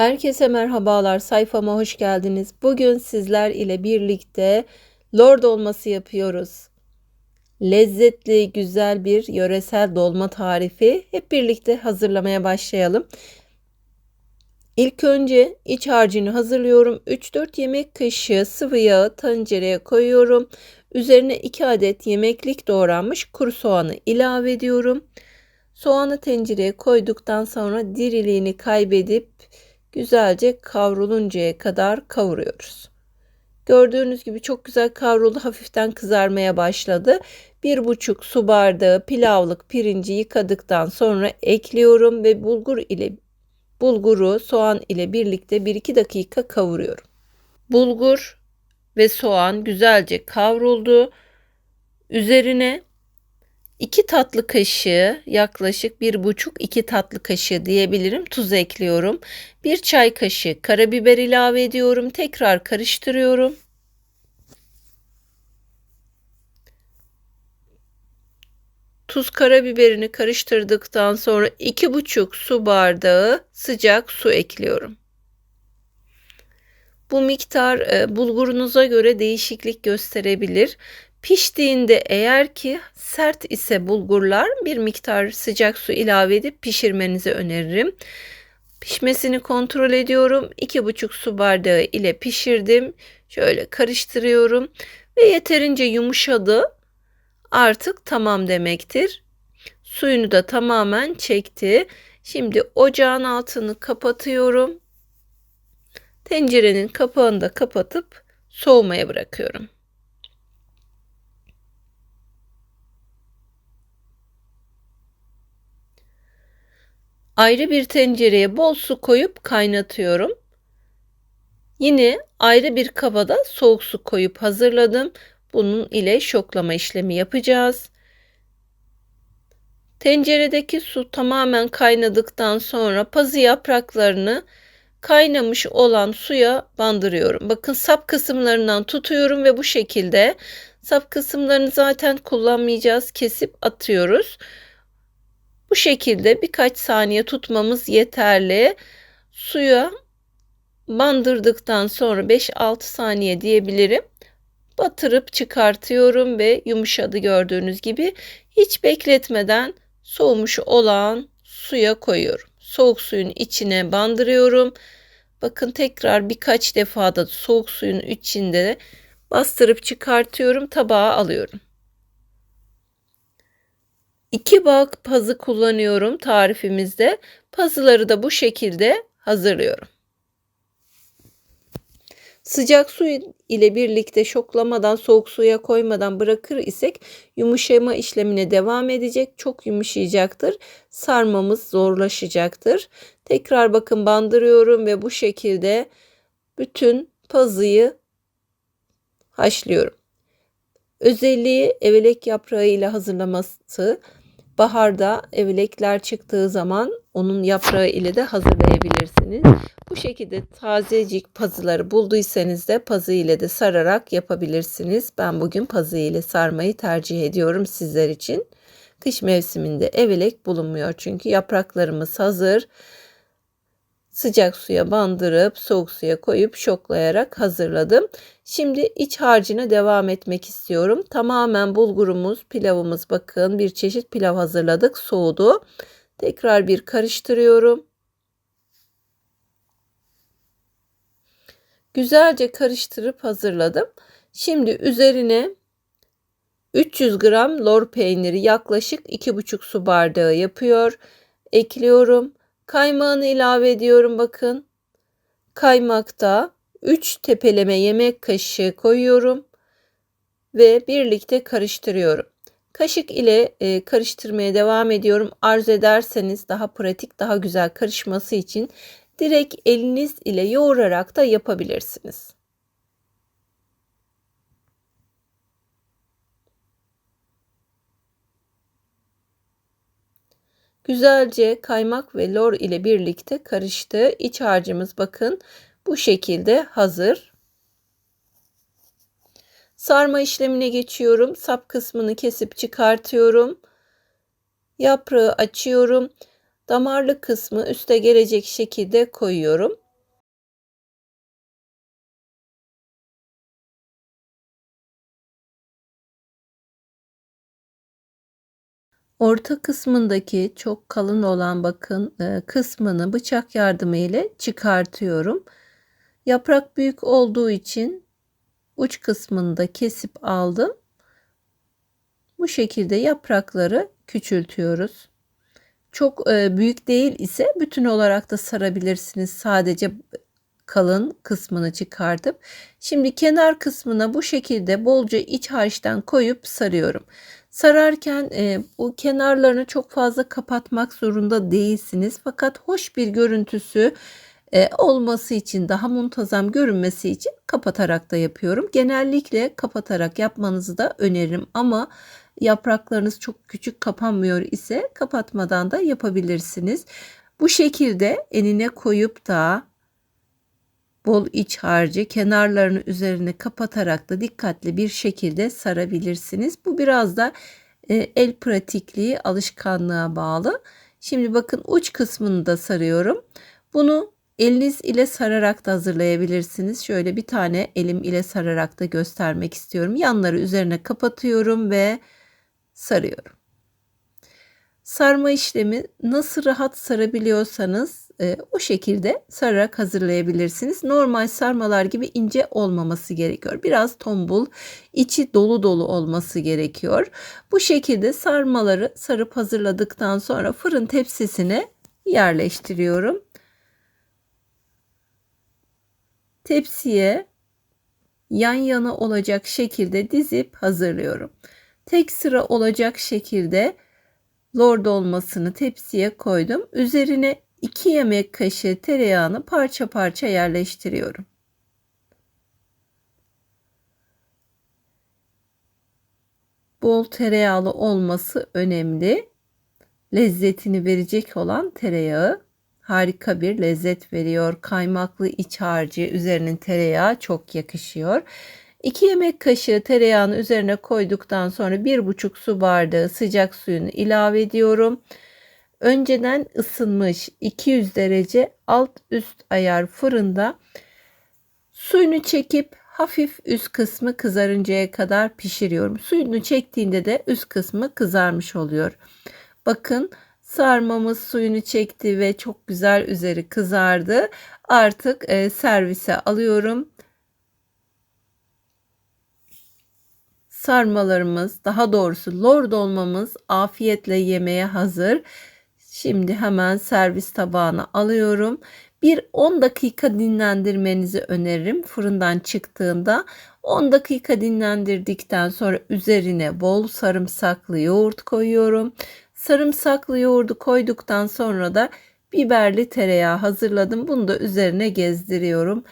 Herkese merhabalar. Sayfama hoş geldiniz. Bugün sizler ile birlikte lor dolması yapıyoruz. Lezzetli, güzel bir yöresel dolma tarifi. Hep birlikte hazırlamaya başlayalım. İlk önce iç harcını hazırlıyorum. 3-4 yemek kaşığı sıvı yağı tencereye koyuyorum. Üzerine 2 adet yemeklik doğranmış kuru soğanı ilave ediyorum. Soğanı tencereye koyduktan sonra diriliğini kaybedip güzelce kavruluncaya kadar kavuruyoruz. Gördüğünüz gibi çok güzel kavruldu. Hafiften kızarmaya başladı. Bir buçuk su bardağı pilavlık pirinci yıkadıktan sonra ekliyorum ve bulgur ile bulguru soğan ile birlikte 1-2 dakika kavuruyorum. Bulgur ve soğan güzelce kavruldu. Üzerine 2 tatlı kaşığı yaklaşık 1,5-2 tatlı kaşığı diyebilirim tuz ekliyorum. 1 çay kaşığı karabiber ilave ediyorum. Tekrar karıştırıyorum. Tuz karabiberini karıştırdıktan sonra 2,5 su bardağı sıcak su ekliyorum. Bu miktar e, bulgurunuza göre değişiklik gösterebilir. Piştiğinde eğer ki sert ise bulgurlar bir miktar sıcak su ilave edip pişirmenizi öneririm. Pişmesini kontrol ediyorum. 2,5 su bardağı ile pişirdim. Şöyle karıştırıyorum ve yeterince yumuşadı. Artık tamam demektir. Suyunu da tamamen çekti. Şimdi ocağın altını kapatıyorum. Tencerenin kapağını da kapatıp soğumaya bırakıyorum. Ayrı bir tencereye bol su koyup kaynatıyorum. Yine ayrı bir kabada soğuk su koyup hazırladım. Bunun ile şoklama işlemi yapacağız. Tenceredeki su tamamen kaynadıktan sonra pazı yapraklarını kaynamış olan suya bandırıyorum. Bakın sap kısımlarından tutuyorum ve bu şekilde sap kısımlarını zaten kullanmayacağız. Kesip atıyoruz. Bu şekilde birkaç saniye tutmamız yeterli. Suya bandırdıktan sonra 5-6 saniye diyebilirim. Batırıp çıkartıyorum ve yumuşadı gördüğünüz gibi. Hiç bekletmeden soğumuş olan suya koyuyorum. Soğuk suyun içine bandırıyorum. Bakın tekrar birkaç defa da soğuk suyun içinde bastırıp çıkartıyorum. Tabağa alıyorum. İki bak pazı kullanıyorum tarifimizde. Pazıları da bu şekilde hazırlıyorum. Sıcak su ile birlikte şoklamadan soğuk suya koymadan bırakır isek yumuşama işlemine devam edecek. Çok yumuşayacaktır. Sarmamız zorlaşacaktır. Tekrar bakın bandırıyorum ve bu şekilde bütün pazıyı haşlıyorum. Özelliği evelek yaprağı ile hazırlaması Baharda evlekler çıktığı zaman onun yaprağı ile de hazırlayabilirsiniz. Bu şekilde tazecik pazıları bulduysanız da pazı ile de sararak yapabilirsiniz. Ben bugün pazı ile sarmayı tercih ediyorum sizler için. Kış mevsiminde evelek bulunmuyor çünkü yapraklarımız hazır sıcak suya bandırıp soğuk suya koyup şoklayarak hazırladım. Şimdi iç harcına devam etmek istiyorum. Tamamen bulgurumuz, pilavımız bakın bir çeşit pilav hazırladık. Soğudu. Tekrar bir karıştırıyorum. Güzelce karıştırıp hazırladım. Şimdi üzerine 300 gram lor peyniri yaklaşık 2,5 su bardağı yapıyor. Ekliyorum. Kaymağını ilave ediyorum bakın. Kaymakta 3 tepeleme yemek kaşığı koyuyorum ve birlikte karıştırıyorum. Kaşık ile e, karıştırmaya devam ediyorum. Arzu ederseniz daha pratik, daha güzel karışması için direkt eliniz ile yoğurarak da yapabilirsiniz. Güzelce kaymak ve lor ile birlikte karıştı. İç harcımız bakın bu şekilde hazır. Sarma işlemine geçiyorum. Sap kısmını kesip çıkartıyorum. Yaprağı açıyorum. Damarlı kısmı üste gelecek şekilde koyuyorum. Orta kısmındaki çok kalın olan bakın e, kısmını bıçak yardımı ile çıkartıyorum. Yaprak büyük olduğu için uç kısmını da kesip aldım. Bu şekilde yaprakları küçültüyoruz. Çok e, büyük değil ise bütün olarak da sarabilirsiniz. Sadece kalın kısmını çıkartıp şimdi kenar kısmına bu şekilde bolca iç harçtan koyup sarıyorum. Sararken e, bu kenarlarını çok fazla kapatmak zorunda değilsiniz. Fakat hoş bir görüntüsü e, olması için daha muntazam görünmesi için kapatarak da yapıyorum. Genellikle kapatarak yapmanızı da öneririm ama yapraklarınız çok küçük kapanmıyor ise kapatmadan da yapabilirsiniz. Bu şekilde enine koyup da bol iç harcı kenarlarını üzerine kapatarak da dikkatli bir şekilde sarabilirsiniz. Bu biraz da e, el pratikliği alışkanlığa bağlı. Şimdi bakın uç kısmını da sarıyorum. Bunu eliniz ile sararak da hazırlayabilirsiniz. Şöyle bir tane elim ile sararak da göstermek istiyorum. Yanları üzerine kapatıyorum ve sarıyorum. Sarma işlemi nasıl rahat sarabiliyorsanız e, o şekilde sararak hazırlayabilirsiniz. Normal sarmalar gibi ince olmaması gerekiyor. Biraz tombul, içi dolu dolu olması gerekiyor. Bu şekilde sarmaları sarıp hazırladıktan sonra fırın tepsisine yerleştiriyorum. Tepsiye yan yana olacak şekilde dizip hazırlıyorum. Tek sıra olacak şekilde lor dolmasını tepsiye koydum. Üzerine 2 yemek kaşığı tereyağını parça parça yerleştiriyorum. Bol tereyağlı olması önemli. Lezzetini verecek olan tereyağı harika bir lezzet veriyor. Kaymaklı iç harcı üzerinin tereyağı çok yakışıyor. 2 yemek kaşığı tereyağını üzerine koyduktan sonra 1,5 su bardağı sıcak suyunu ilave ediyorum. Önceden ısınmış 200 derece alt üst ayar fırında suyunu çekip hafif üst kısmı kızarıncaya kadar pişiriyorum. Suyunu çektiğinde de üst kısmı kızarmış oluyor. Bakın sarmamız suyunu çekti ve çok güzel üzeri kızardı. Artık e, servise alıyorum. Sarmalarımız, daha doğrusu lor dolmamız afiyetle yemeye hazır. Şimdi hemen servis tabağına alıyorum. Bir 10 dakika dinlendirmenizi öneririm fırından çıktığında. 10 dakika dinlendirdikten sonra üzerine bol sarımsaklı yoğurt koyuyorum. Sarımsaklı yoğurdu koyduktan sonra da biberli tereyağı hazırladım. Bunu da üzerine gezdiriyorum.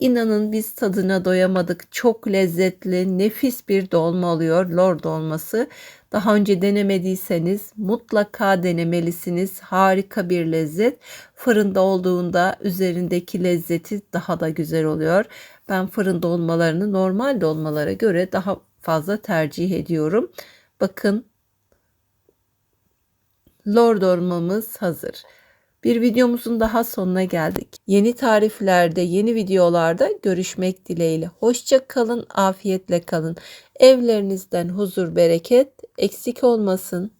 İnanın biz tadına doyamadık. Çok lezzetli, nefis bir dolma oluyor. Lor dolması. Daha önce denemediyseniz mutlaka denemelisiniz. Harika bir lezzet. Fırında olduğunda üzerindeki lezzeti daha da güzel oluyor. Ben fırın dolmalarını normal dolmalara göre daha fazla tercih ediyorum. Bakın lor dolmamız hazır. Bir videomuzun daha sonuna geldik. Yeni tariflerde, yeni videolarda görüşmek dileğiyle. Hoşça kalın, afiyetle kalın. Evlerinizden huzur, bereket eksik olmasın.